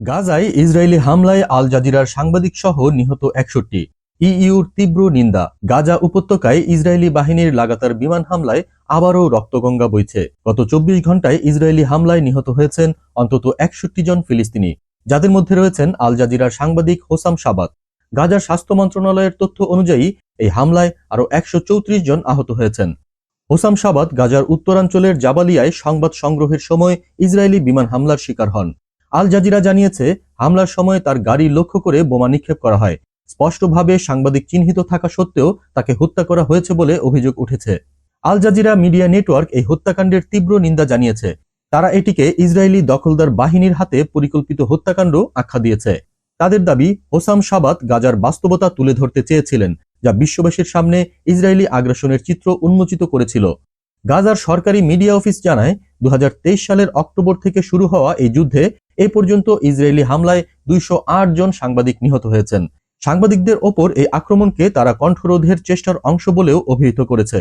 গাজায় ইসরায়েলি হামলায় আল জাজিরার সাংবাদিক সহ নিহত একষট্টি। ইইউর তীব্র নিন্দা। গাজা উপত্যকায় ইসরায়েলি বাহিনীর লাগাতার বিমান হামলায় আবারও রক্তগঙ্গা বইছে। গত চব্বিশ ঘন্টায় ইসরায়েলি হামলায় নিহত হয়েছেন অন্তত একষট্টি জন ফিলিস্তিনি। যাদের মধ্যে রয়েছেন আল জাজিরার সাংবাদিক হোসাম সাবাত। গাজার স্বাস্থ্য মন্ত্রণালয়ের তথ্য অনুযায়ী, এই হামলায় আরও একশো চৌত্রিশ জন আহত হয়েছেন। হোসাম সাবাত গাজার উত্তরাঞ্চলের জাবালিয়ায় সংবাদ সংগ্রহের সময় ইসরায়েলি বিমান হামলার শিকার হন। আল জাজিরা জানিয়েছে, হামলার সময় তার গাড়ি লক্ষ্য করে বোমা নিক্ষেপ করা হয়। স্পষ্টভাবে সাংবাদিক চিহ্নিত থাকা সত্ত্বেও তাকে হত্যা করা হয়েছে বলে অভিযোগ উঠেছে। আল জাজিরা মিডিয়া নেটওয়ার্ক এই হত্যাকাণ্ডের তীব্র নিন্দা জানিয়েছে। তারা এটিকে ইসরায়েলি দখলদার বাহিনীর হাতে পরিকল্পিত হত্যাকাণ্ড আখ্যা দিয়েছে। তাদের দাবি, হোসাম সাবাত গাজার বাস্তবতা তুলে ধরতে চেয়েছিলেন, যা বিশ্ববাসীর সামনে ইসরায়েলি আগ্রাসনের চিত্র উন্মোচিত করেছিল। গাজার সরকারি মিডিয়া অফিস জানায় দু হাজার তেইশ সালের অক্টোবর থেকে শুরু হওয়া এই যুদ্ধে এ পর্যন্ত ইসরায়েলি হামলায় দুইশো আট জন সাংবাদিক নিহত হয়েছেন। সাংবাদিকদের ওপর এই আক্রমণকে তারা কণ্ঠরোধের চেষ্টার অংশ বলেও অভিহিত করেছে।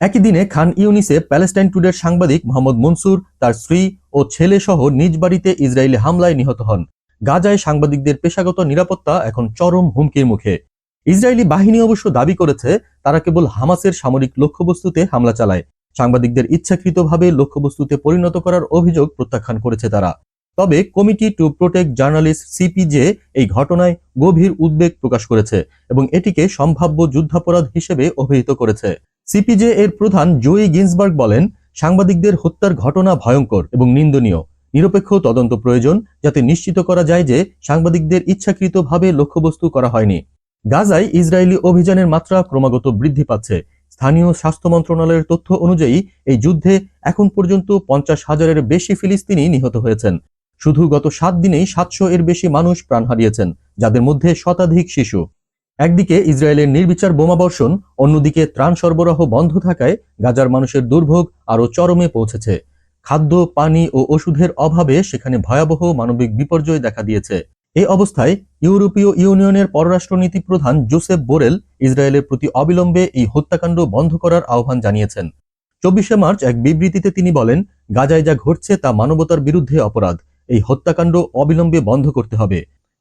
একই দিনে খান ইউনিসে প্যালেস্টাইন টুডের সাংবাদিক মোহাম্মদ মনসুর, তার স্ত্রী ও ছেলে সহ নিজ বাড়িতে ইসরায়েলি হামলায় নিহত হন। গাজায় সাংবাদিকদের পেশাগত নিরাপত্তা এখন চরম হুমকির মুখে। ইসরায়েলি বাহিনী অবশ্য দাবি করেছে, তারা কেবল হামাসের সামরিক লক্ষ্যবস্তুতে হামলা চালায়। সাংবাদিকদের ইচ্ছাকৃতভাবে লক্ষ্যবস্তুতে পরিণত করার অভিযোগ প্রত্যাখ্যান করেছে তারা। তবে Committee to Protect Journalist CPJ এই ঘটনায় গভীর উদ্বেগ প্রকাশ করেছে এবং এটিকে সম্ভাব্য যুদ্ধাপরাধ হিসেবে অভিহিত করেছে। সিপিজে এর প্রধান জোই গিন্সবার্গ বলেন, সাংবাদিকদের হত্যার ঘটনা ভয়ঙ্কর এবং নিন্দনীয়। নিরপেক্ষ তদন্ত প্রয়োজন, যাতে নিশ্চিত করা যায় যে সাংবাদিকদের ইচ্ছাকৃতভাবে লক্ষ্যবস্তু করা হয়নি। গাজায় ইসরায়েলি অভিযানের মাত্রা ক্রমাগত বৃদ্ধি পাচ্ছে। স্থানীয় স্বাস্থ্য মন্ত্রণালয়ের তথ্য অনুযায়ী, এই যুদ্ধে এখন পর্যন্ত পঞ্চাশ হাজারের বেশি ফিলিস্তিনি নিহত হয়েছেন। শুধু গত সাত দিনেই সাতশো এর বেশি মানুষ প্রাণ হারিয়েছেন, যাদের মধ্যে শতাধিক শিশু। একদিকে ইসরায়েলের নির্বিচার বোমাবর্ষণ অন্যদিকে ত্রাণ সরবরাহ বন্ধ থাকায় গাজার মানুষের দুর্ভোগ আরও চরমে পৌঁছেছে। খাদ্য, পানি ও ওষুধের অভাবে সেখানে ভয়াবহ মানবিক বিপর্যয় দেখা দিয়েছে। এই অবস্থায় ইউরোপীয় ইউনিয়নের পররাষ্ট্রনীতি প্রধান জোসেফ বোরেল ইসরায়েলের প্রতি অবিলম্বে এই হত্যাকাণ্ড বন্ধ করার আহ্বান জানিয়েছেন। চব্বিশে মার্চ এক বিবৃতিতে তিনি বলেন, গাজায় যা ঘটছে তা মানবতার বিরুদ্ধে অপরাধ। এই হত্যাকাণ্ড অবিলম্বে বন্ধ করতে হবে।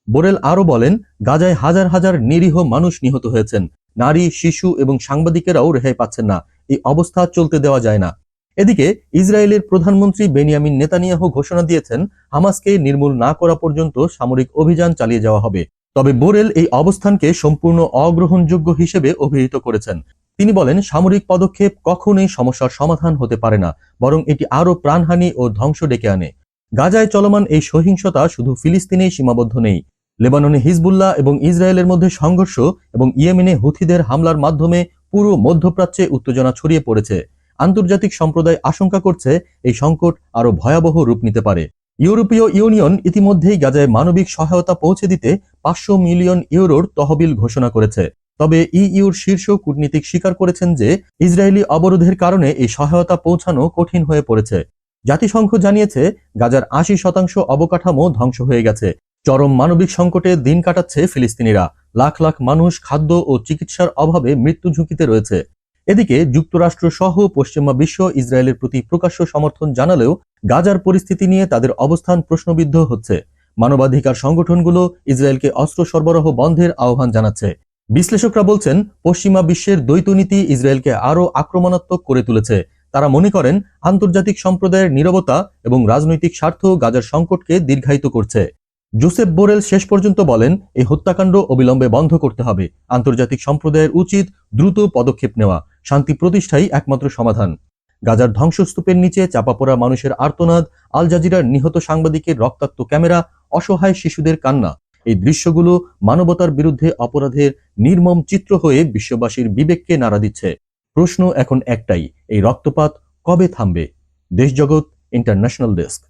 বোরেল আরও বলেন, গাজায় হাজার হাজার নিরীহ মানুষ নিহত হয়েছেন। নারী, শিশু এবং সাংবাদিকেরাও রেহাই পাচ্ছেন না। এই অবস্থা চলতে দেওয়া যায় না। এদিকে ইসরায়েলের প্রধানমন্ত্রী বেনিয়ামিন নেতানিয়াহু ঘোষণা দিয়েছেন, হামাসকে নির্মূল না করা পর্যন্ত সামরিক অভিযান চালিয়ে যাওয়া হবে। তবে বোরেল এই অবস্থানকে সম্পূর্ণ অগ্রহণযোগ্য হিসেবে অভিহিত করেছেন। তিনি বলেন, সামরিক পদক্ষেপ কখনোই সমস্যার সমাধান হতে পারে না, বরং এটি আরও প্রাণহানি ও ধ্বংস ডেকে আনে। গাজায় চলমান এই সহিংসতা শুধু ফিলিস্তিনেই সীমাবদ্ধ নেই। লেবাননে হিজবুল্লাহ এবং ইসরায়েলের মধ্যে সংঘর্ষ এবং ইয়েমেনে হুথিদের হামলার মাধ্যমে পুরো মধ্যপ্রাচ্যে উত্তেজনা ছড়িয়ে পড়েছে। আন্তর্জাতিক সম্প্রদায় আশঙ্কা করছে এই সংকট আরও ভয়াবহ রূপ নিতে পারে। ইউরোপীয় ইউনিয়ন ইতিমধ্যেই গাজায় মানবিক সহায়তা পৌঁছে দিতে পাঁচশো মিলিয়ন ইউরোর তহবিল ঘোষণা করেছে। তবে ইইউর শীর্ষ কূটনীতিক স্বীকার করেছেন যে, ইসরায়েলি অবরোধের কারণে এই সহায়তা পৌঁছানো কঠিন হয়ে পড়েছে। জাতিসংঘ জানিয়েছে, গাজার আশি শতাংশ অবকাঠামো ধ্বংস হয়ে গেছে। চরম মানবিক সংকটে দিন কাটাচ্ছে ফিলিস্তিনিরা। লাখ লাখ মানুষ খাদ্য ও চিকিৎসার অভাবে মৃত্যু ঝুঁকিতে রয়েছে। এদিকে যুক্তরাষ্ট্র সহ পশ্চিমা বিশ্ব ইসরায়েলের প্রতি প্রকাশ্য সমর্থন জানালেও গাজার পরিস্থিতি নিয়ে তাদের অবস্থান প্রশ্নবিদ্ধ হচ্ছে। মানবাধিকার সংগঠনগুলো ইসরায়েলকে অস্ত্র সরবরাহ বন্ধের আহ্বান জানাচ্ছে। বিশ্লেষকরা বলছেন, পশ্চিমা বিশ্বের দ্বৈতনীতি ইসরায়েলকে আরও আক্রমণাত্মক করে তুলেছে। তারা মনে করেন আন্তর্জাতিক সম্প্রদায়ের নীরবতা এবং রাজনৈতিক স্বার্থ গাজার সংকটকে দীর্ঘায়িত করছে। জোসেফ বোরেল শেষ পর্যন্ত বলেন এই হত্যাকাণ্ড অবিলম্বে বন্ধ করতে হবে। আন্তর্জাতিক সম্প্রদায়ের উচিত দ্রুত পদক্ষেপ নেওয়া। শান্তি প্রতিষ্ঠাই একমাত্র সমাধান। গাজার ধ্বংসস্তূপের নিচে চাপা পড়া মানুষের আর্তনাদ, আল জাজিরার নিহত সাংবাদিকের রক্তাক্ত ক্যামেরা, অসহায় শিশুদের কান্না। এই দৃশ্যগুলো মানবতার বিরুদ্ধে অপরাধের নির্মম চিত্র হয়ে বিশ্ববাসীর বিবেককে নাড়া দিচ্ছে। প্রশ্ন এখন একটাই এই রক্তপাত কবে থামবে? Deshjagat international desk.